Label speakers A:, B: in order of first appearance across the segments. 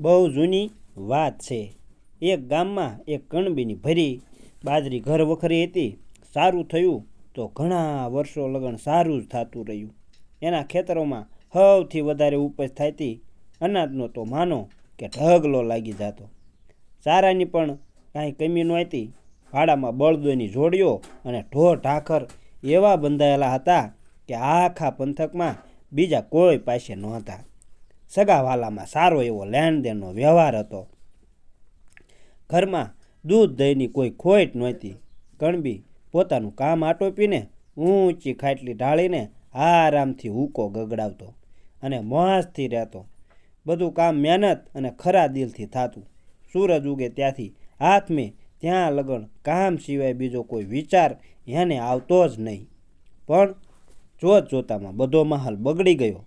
A: બહુ જૂની વાત છે. એક ગામમાં એક કણબીની ભરી બાજરી ઘર વખરી હતી. સારું થયું તો ઘણા વર્ષો લગન સારું જ થતું રહ્યું. એના ખેતરોમાં સૌથી વધારે ઉપજ થતી અનાજનો તો માનો કે ઢગલો લાગી જતો. ચારાની પણ કાંઈ કમી નહોતી. ભાડામાં બળદોની જોડીઓ અને ઢોર ઢાખર એવા બંધાયેલા હતા કે આખા પંથકમાં બીજા કોઈ પાસે નહોતા. સગાવાલામાં સારો એવો લેણદેણનો વ્યવહાર હતો. ઘરમાં દૂધ દહીંની કોઈ ખોટ નહોતી. કણબી પોતાનું કામ આટોપીને ઊંચી ખાટલી ઢાળીને આરામથી હૂકો ગગડાવતો અને મોજથી રહેતો. બધું કામ મહેનત અને ખરા દિલથી થતું. સૂરજ ઉગે ત્યાંથી હાથમે ત્યાં લગન કામ સિવાય બીજો કોઈ વિચાર એને આવતો જ નહીં. પણ જોત જોતામાં બધો માહોલ બગડી ગયો.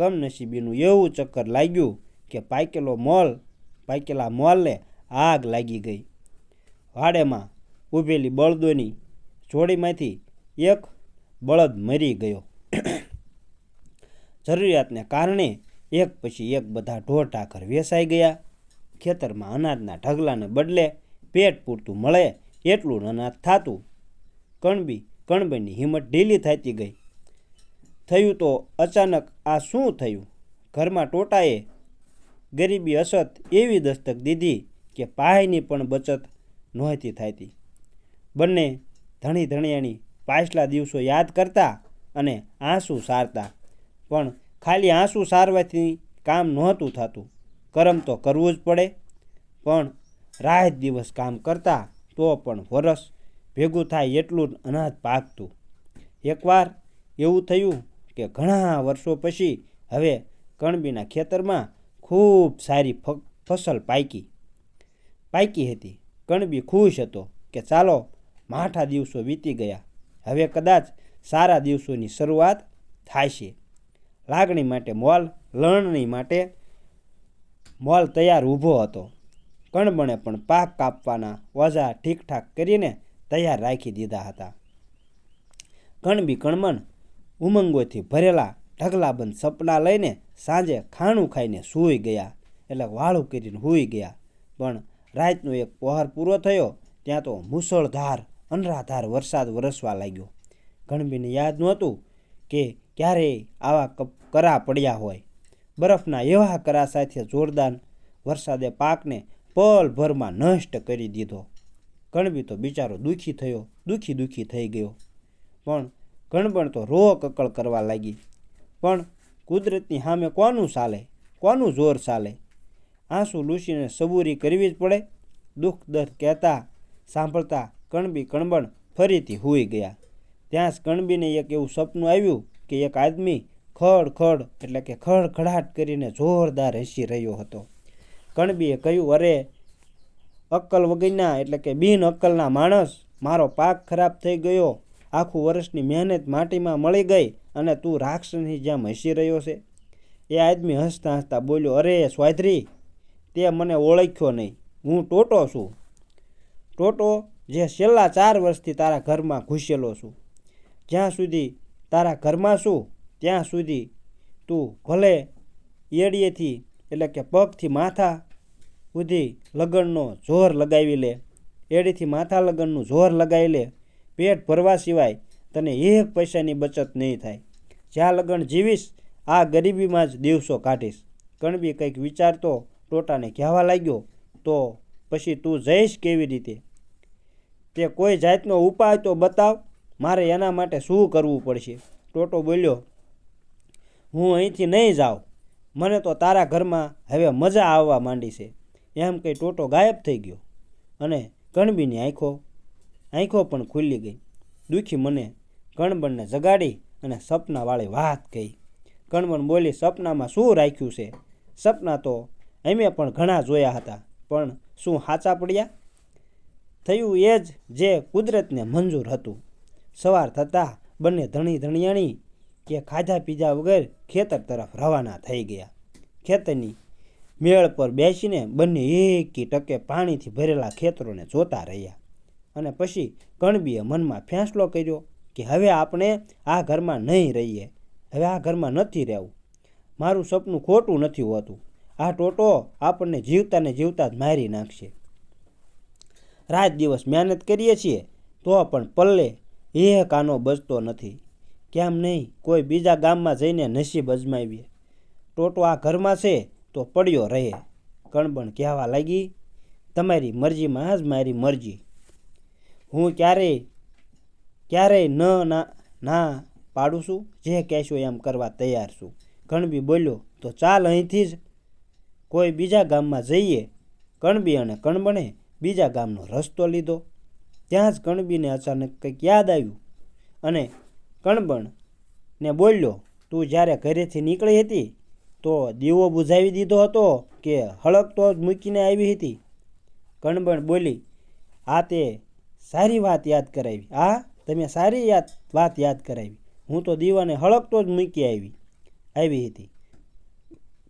A: કમનસીબીનું એવું ચક્કર લાગ્યું કે પાકેલો મોલ, પાકેલા મોલને આગ લાગી ગઈ. વાડેમાં ઊભેલી બળદોની જોડીમાંથી એક બળદ મરી ગયો. જરૂરિયાતને કારણે એક પછી એક બધા ઢોર ઢાકર વેસાઈ ગયા. ખેતરમાં અનાજના ઢગલાને બદલે પેટ પૂરતું મળે એટલું અનાજ થતું. કણબી, કણબીની હિંમત ઢીલી થતી ગઈ. થયું તો અચાનક આ શું થયું? ઘરમાં ટોટાએ ગરીબી અસત એવી દસ્તક દીધી કે પાયની પણ બચત નહોતી થતી. બંને ધણી ધણિયાની પાછલા દિવસો યાદ કરતા અને આંસુ સારતા. પણ ખાલી આંસુ સારવાથી કામ નહોતું થતું. કરમ તો કરવું જ પડે. પણ રાત દિવસ કામ કરતા તો પણ વરસ ભેગું થાય એટલું જ અનાજ પાકતું એકવાર એવું થયું કે ઘણા વર્ષો પછી હવે કણબીના ખેતરમાં ખૂબ સારી ફસલ પાકી પાકી હતી. કણબી ખુશ હતો કે ચાલો માઠા દિવસો વીતી ગયા. હવે કદાચ સારા દિવસોની શરૂઆત થાય છે. લાગણી માટે મોલ, લણણી માટે મોલ તૈયાર ઊભો હતો. કણબણે પણ પાક કાપવાના ઓઝા ઠીકઠાક કરીને તૈયાર રાખી દીધા હતા. કણબી કણમણ ઉમંગોથી ભરેલા ઢગલાબંધ સપના લઈને સાંજે ખાણું ખાઈને સૂઈ ગયા. એટલે વાળું કરીને સૂઈ ગયા. પણ રાતનો એક પહોર પૂરો થયો, ત્યાં તો મુસળધાર અનરાધાર વરસાદ વરસવા લાગ્યો. ગણબીને યાદ નહોતું કે ક્યારેય આવા કપ- કરા પડ્યા હોય. બરફના એવા કરા સાથે જોરદાર વરસાદે પાકને પલભરમાં નષ્ટ કરી દીધો. કણબી તો બિચારો દુઃખી થયો, દુઃખી દુઃખી થઈ ગયો. પણ ગણબણ તો રોહ કકળ કરવા લાગી. પણ કુદરતની સામે કોનું ચાલે? કોનું જોર ચાલે? આંસુ લૂસીને સબૂરી કરવી જ પડે. દુઃખ દર્દ કહેતા, સાંભળતા કણબી કણબણ ફરીથી હુઈ ગયા. ત્યાં જ કણબીને એક એવું સપનું આવ્યું કે એક આદમી ખડ ખડ એટલે કે ખડખડાટ કરીને જોરદાર હસી રહ્યો હતો. કણબીએ કહ્યું, અરે, અક્કલ વગરના એટલે કે બિન અક્કલના માણસ, મારો પાક ખરાબ થઈ ગયો. આખું વર્ષની મહેનત માટીમાં મળી ગઈ અને તું રાક્ષસની જેમ હસી રહ્યો છે. એ આદમી હસતા હસતા બોલ્યો, અરે સ્વાધ્રી, તે મને ઓળખ્યો નહીં. હું ટોટો છું. ટોટો જે છેલ્લા ચાર વર્ષથી તારા ઘરમાં ઘૂસેલો છું. જ્યાં સુધી તારા ઘરમાં છું, ત્યાં સુધી તું ભલે એડીએથી, એટલે કે પગથી માથા સુધી લગનનો જોર લગાવી લે, એડીથી માથા લગનનું જોર લગાવી લે પેટ ભરવા સિવાય તને એક પૈસાની બચત નહીં થાય. જ્યાં લગન જીવીશ, આ ગરીબીમાં જ દિવસો કાઢીશ. કણબી કંઈક વિચારતો ટોટાને કહેવા લાગ્યો, તો પછી તું જઈશ કેવી રીતે? તે કોઈ જાતનો ઉપાય તો બતાવ, મારે એના માટે શું કરવું પડશે? ટોટો બોલ્યો, હું અહીંથી નહીં જાઉં. મને તો તારા ઘરમાં હવે મજા આવવા માંડી છે. એમ કંઈ ટોટો ગાયબ થઈ ગયો અને કણબીની આંખો આંખો પણ ખુલ્લી ગઈ. દુઃખી મને કણબણને જગાડી અને સપનાવાળી વાત કહી. કણબણ બોલી, સપનામાં શું રાખ્યું છે? સપના તો અમે પણ ઘણા જોયા હતા. પણ શું હાચા પડ્યા? થયું એ જ જે કુદરતને મંજૂર હતું. સવાર થતાં બંને ધણી ધણિયાણી કે ખાધા પીધા વગર ખેતર તરફ રવાના થઈ ગયા. ખેતરની મેળ પર બેસીને બંને એકી ટકે પાણીથી ભરેલા ખેતરોને જોતા રહ્યા. અને પછી કણબીએ મનમાં ફેંસલો કર્યો કે હવે આપણે આ ઘરમાં નહીં રહીએ. હવે આ ઘરમાં નથી રહેવું. મારું સપનું ખોટું નથી હોતું. આ ટોટો આપણને જીવતા ને જીવતા જ મારી નાખશે. રાત દિવસ મહેનત કરીએ છીએ તો પણ પલ્લે એ કાનો બચતો નથી. કેમ નહીં? કોઈ બીજા ગામમાં જઈને નસીબ અજમાવીએ. ટોટો આ ઘરમાં છે તો પડ્યો રહે. કણબણ કહેવા લાગી, તમારી મરજીમાં જ મારી મરજી. હું ક્યારેય ક્યારેય ન ના ના પાડું છું, જે કહેશો એમ કરવા તૈયાર છું. કણબી બોલ્યો, તો ચાલ અહીંથી જ કોઈ બીજા ગામમાં જઈએ. કણબી અને કણબણે બીજા ગામનો રસ્તો લીધો. ત્યાં જ કણબીને અચાનક કંઈક યાદ આવ્યું અને કણબણ ને બોલ્યો, તું જ્યારે ઘરેથી નીકળી હતી, તો દીવો બુઝાવી દીધો હતો કે હળકતો જ મૂકીને આવી હતી? કણબણ બોલી, આ તે સારી વાત યાદ કરાવી. આ તમે સારી યાદ, વાત યાદ કરાવી. હું તો દીવાને હળકતો જ મૂકી આવી આવી હતી.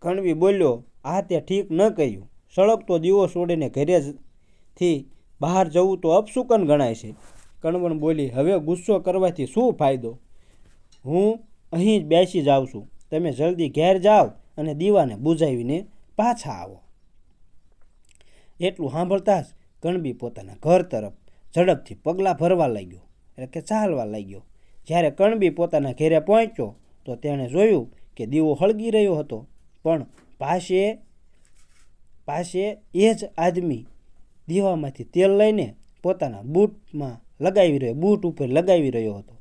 A: કણવી બોલ્યો, આ તે ઠીક ન કહ્યું સળગતો દીવો છોડીને ઘરે થી બહાર જવું તો અપશુકન ગણાય છે. કણવણ બોલી, હવે ગુસ્સો કરવાથી શું ફાયદો? હું અહીં જ બેસી જાઉં છું. તમે જલ્દી ઘેર જાઓ અને દીવાને બુઝાવીને પાછા આવો. એટલું સાંભળતા જ કણબી પોતાના ઘર તરફ ઝડપથી પગલાં ભરવા લાગ્યો, એટલે કે ચાલવા લાગ્યો. જ્યારે કણબી પોતાના ઘેરે પહોંચ્યો, તો તેણે જોયું કે દીવો હળગી રહ્યો હતો. પણ પાસે પાસે એ જ આદમી દીવામાંથી તેલ લઈને પોતાના બૂટમાં લગાવી રહ્યો, બૂટ ઉપર લગાવી રહ્યો હતો.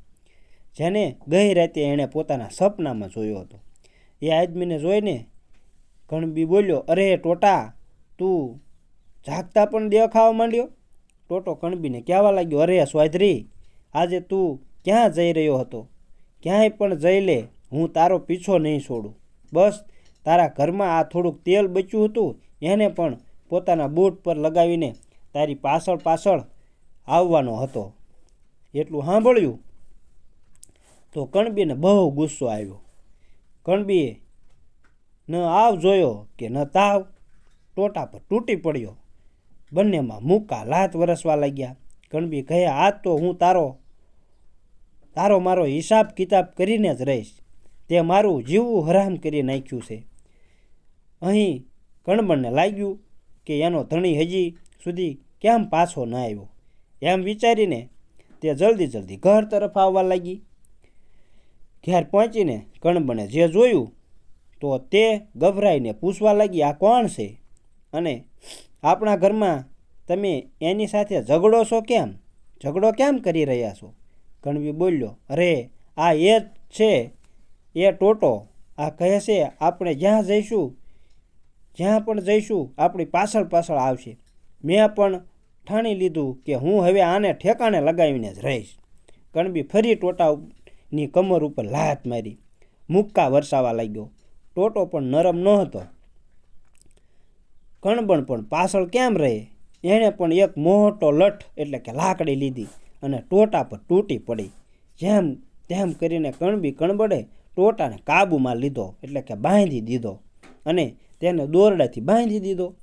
A: જેને ગઈ રાતે એણે પોતાના સપનામાં જોયો હતો. એ આદમીને જોઈને કણબી બોલ્યો, અરે ટોટા, તું જાગતા પણ દેખાવા માંડ્યો? ટોટો કણબીને કહેવા લાગ્યો, અરે, સ્વાધરી, આજે તું ક્યાં જઈ રહ્યો હતો? ક્યાંય પણ જઈ લે, હું તારો પીછો નહીં છોડું. બસ, તારા ઘરમાં આ થોડુંક તેલ બચ્યું હતું, એને પણ પોતાના બૂટ પર લગાવીને તારી પાછળ પાછળ આવવાનો હતો. એટલું સાંભળ્યું તો કણબીને બહુ ગુસ્સો આવ્યો. કણબીએ, ન આવ જોયો કે ન તાવ. ટોટા પર તૂટી પડ્યો. બંનેમાં મૂકા, લાત વરસવા લાગ્યા. કણબી કહે આજ તો હું તારો તારો મારો હિસાબ કિતાબ કરીને જ રહીશ. તે મારું જીવવું હરામ કરી નાખ્યું છે. અહીં કણબણને લાગ્યું કે એનો ધણી હજી સુધી કેમ પાછો ન આવ્યો. એમ વિચારીને તે જલ્દી જલ્દી ઘર તરફ આવવા લાગી. ઘેર પહોંચીને કણબણે જે જોયું, તો તે ગભરાઈને પૂછવા લાગી, આ કોણ છે? અને આપણા ઘરમાં તમે એની સાથે ઝઘડો છો કેમ? ઝઘડો કેમ કરી રહ્યા છો? કણવી બોલ્યો, અરે, આ એ છે, એ ટોટો. આ કહે છે, આપણે જ્યાં જઈશું, જ્યાં પણ જઈશું, આપણી પાછળ પાછળ આવશે. મેં પણ ઠાણી લીધું કે હું હવે આને ઠેકાણે લગાવીને જ રહીશ. કણબી ફરી ટોટાની કમર ઉપર લાત મારી. મુક્કા વરસાવા લાગ્યો. ટોટો પણ નરમ ન હતો કણબણ પણ પાછળ કેમ રહે? એણે પણ એક મોટો લઠ એટલે કે લાકડી લીધી અને ટોટા પર તૂટી પડી. જેમ તેમ કરીને કણબી કણબડે, ટોટાને કાબૂમાં લીધો એટલે કે બાંધી દીધો અને તેને દોરડાથી બાંધી દીધો.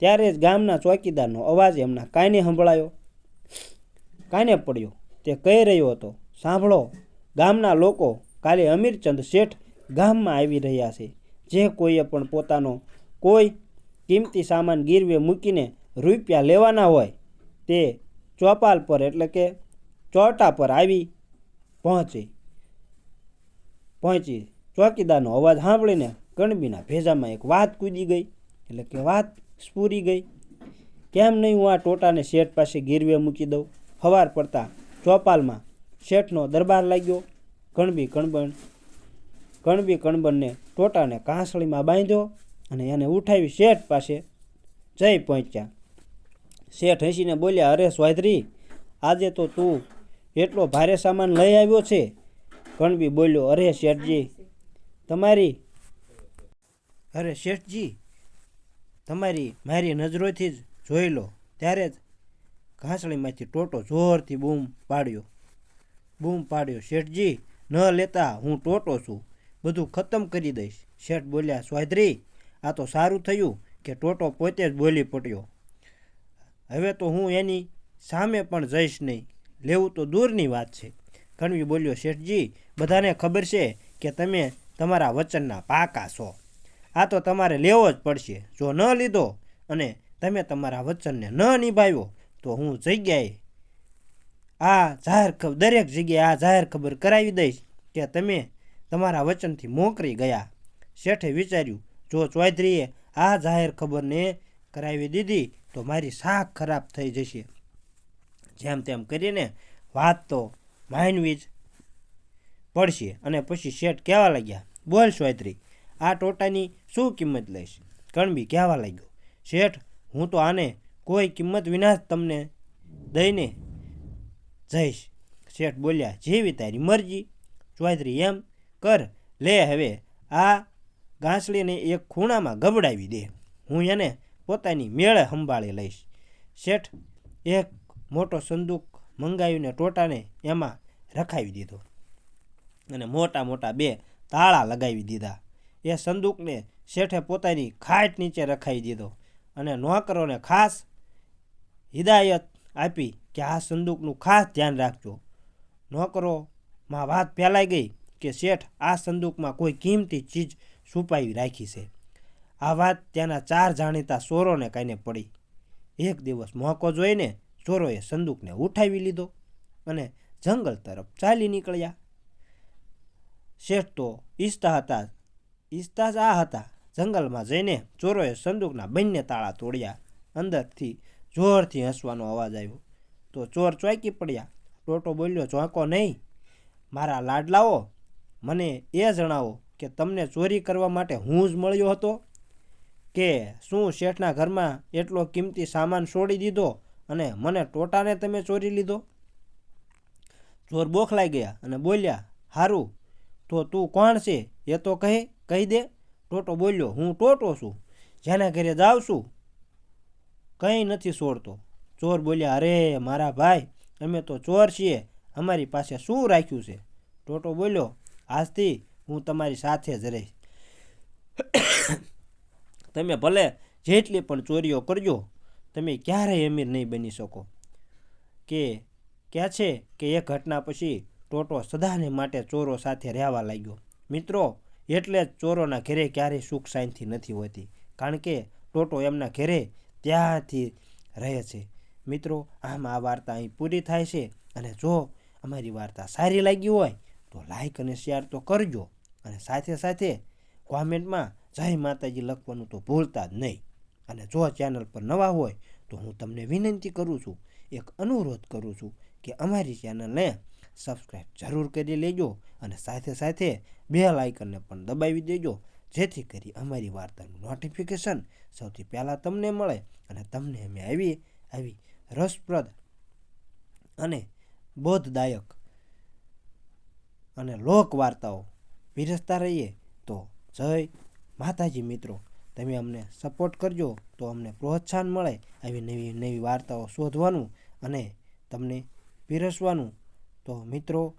A: ત્યારે જ ગામના ચોકીદારનો અવાજ એમના કાને સંભળાયો. કાને પડ્યો? તે કહી રહ્યો હતો, સાંભળો, ગામના લોકો કાલે અમીરચંદ શેઠ ગામમાં આવી રહ્યા છે. જે કોઈએ પણ પોતાનો કોઈ કિંમતી સામાન ગીરવે મૂકીને રૂપિયા લેવાના હોય તે ચોપાલ પર એટલે કે ચોટા પર આવી પહોંચી. પહોંચી ચોકીદારનો અવાજ સાંભળીને કણબીના ભેજામાં એક વાત કૂદી ગઈ, એટલે કે વાત સ્ફૂરી ગઈ. કેમ નહીં હું આ ટોટાને શેઠ પાસે ગીરવે મૂકી દઉં? સવાર પડતા ચોપાલમાં શેઠનો દરબાર લાગ્યો. કણબી કણબણ કણબી કણબણને ટોટાને કાંસળીમાં બાંધ્યો. અને એને ઉઠાવી શેઠ પાસે જઈ પહોંચ્યા. શેઠ હસીને બોલ્યા, અરે સ્વાધરી, આજે તો તું એટલો ભારે સામાન લઈ આવ્યો છે. કણબી બોલ્યો, અરે શેઠજી, તમારી, અરે શેઠજી, તમારી મારી નજરોથી જ જોઈ લો. ત્યારે જ ઘાસળીમાંથી ટોટો જોરથી બૂમ પાડ્યો. બૂમ પાડ્યો, શેઠજી, ન લેતા હું ટોટો છું. બધું ખતમ કરી દઈશ. શેઠ બોલ્યા, સ્વાધરી આ તો સારું થયું કે ટોટો પોતે જ બોલી પડ્યો. હવે તો હું એની સામે પણ જઈશ નહીં. લેવું તો દૂરની વાત છે. કણવી બોલ્યો, શેઠજી, બધાને ખબર છે કે તમે તમારા વચનના પાકા છો. આ તો તમારે લેવો જ પડશે. જો ન લીધો અને તમે તમારા વચનને ન નિભાવ્યો, તો હું જગ્યાએ આ જાહેર ખબર દરેક જગ્યાએ આ જાહેર ખબર કરાવી દઈશ કે તમે તમારા વચનથી મોકરી ગયા. શેઠે વિચાર્યું જો ચૌધરીએ આ જાહેર ખબરને કરાવી દીધી, તો મારી શાક ખરાબ થઈ જશે. જેમ તેમ કરીને વાત તો માનવી જ પડશે. અને પછી શેઠ કહેવા લાગ્યા, બોલ ચૌધરી, આ ટોટાની શું કિંમત લઈશ? કણબી કહેવા લાગ્યો, શેઠ, હું તો આને કોઈ કિંમત વિના જ તમને દઈને જઈશ. શેઠ બોલ્યા, જેવી તારી મરજી. ચૌધરી એમ, કર, લે હવે, આ ગાંસડીને એક ખૂણામાં ગબડાવી દે. હું એને પોતાની મેળે સંભાળી લઈશ. શેઠ એક મોટો સંદૂક મંગાવીને ટોટાને એમાં રખાવી દીધો અને મોટા મોટા બે તાળા લગાવી દીધા. એ સંદૂકને શેઠે પોતાની ખાટ નીચે રખાવી દીધો અને નોકરોને ખાસ હિદાયત આપી કે આ સંદૂકનું ખાસ ધ્યાન રાખજો. નોકરોમાં વાત ફેલાઈ ગઈ કે શેઠ આ સંદૂકમાં કોઈ કિંમતી ચીજ છુપાવી રાખી છે. આ વાત ત્યાંના ચાર જાણીતા ચોરોને કાંઈને પડી. એક દિવસ મોકો જોઈને ચોરોએ સંદૂકને ઉઠાવી લીધો અને જંગલ તરફ ચાલી નીકળ્યા. શેઠ તો ઈચ્છતા હતા, ઈચ્છતા જ આ હતા. જંગલમાં જઈને ચોરોએ સંદૂકના બંને તાળા તોડ્યા. અંદરથી જોરથી હસવાનો અવાજ આવ્યો. તો ચોર ચોંકી પડ્યા. ટોટો બોલ્યો, ચોંકો નહીં. મારા લાડલાઓ, મને એ જણાવો કે તમને ચોરી કરવા માટે હું જ મળ્યો હતો? કે શું શેઠના ઘરમાં એટલો કિંમતી સામાન છોડી દીધો અને મને ટોટાને તમે ચોરી લીધો? ચોર બોખલાઈ ગયા અને બોલ્યા, હારું, તો તું કોણ છે? એ તો કહે, કહી દે. ટોટો બોલ્યો, હું ટોટો છું, જેના ઘરે જાઉં છું, કંઈ નથી છોડતો. ચોર બોલ્યા, અરે મારા ભાઈ, અમે તો ચોર છીએ, અમારી પાસે શું રાખ્યું છે? ટોટો બોલ્યો, આજથી હું તમારી સાથે જ રહીશ. તમે ભલે જેટલી પણ ચોરીઓ કરજો, તમે ક્યારેય અમીર નહીં બની શકો. કે, ક્યાં છે કે એ ઘટના પછી ટોટો સદાને માટે ચોરો સાથે રહેવા લાગ્યો. મિત્રો, એટલે જ ચોરોના ઘરે ક્યારેય સુખ શાંતિ નથી હોતી. કારણ કે ટોટો એમના ઘેરે ત્યાંથી રહે છે. મિત્રો, આમ આ વાર્તા અહીં પૂરી થાય છે. અને જો અમારી વાર્તા સારી લાગી હોય, તો લાઈક અને શેર તો કરજો. અને સાથે સાથે કોમેન્ટમાં જય માતાજી લખવાનું તો ભૂલતા જ નહીં. અને જો ચેનલ પર નવા હોય તો હું તમને વિનંતી કરું છું, એક અનુરોધ કરું છું કે અમારી ચેનલને સબસ્ક્રાઈબ જરૂર કરી લેજો અને સાથે સાથે બે લાઇકનને પણ દબાવી દેજો, જેથી કરી અમારી વાર્તાનું નોટિફિકેશન સૌથી પહેલાં તમને મળે અને તમને અમે આવી આવી રસપ્રદ અને બોધદાયક અને લોક વાર્તાઓ પીરસતા રહીએ તો જય માતાજી મિત્રો. તમે અમને સપોર્ટ કરજો તો અમને પ્રોત્સાહન મળે આવી નવી નવી વાર્તાઓ શોધવાનું અને તમને પીરસવાનું. તો મિત્રો,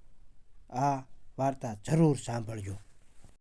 A: આ વાર્તા જરૂર સાંભળજો.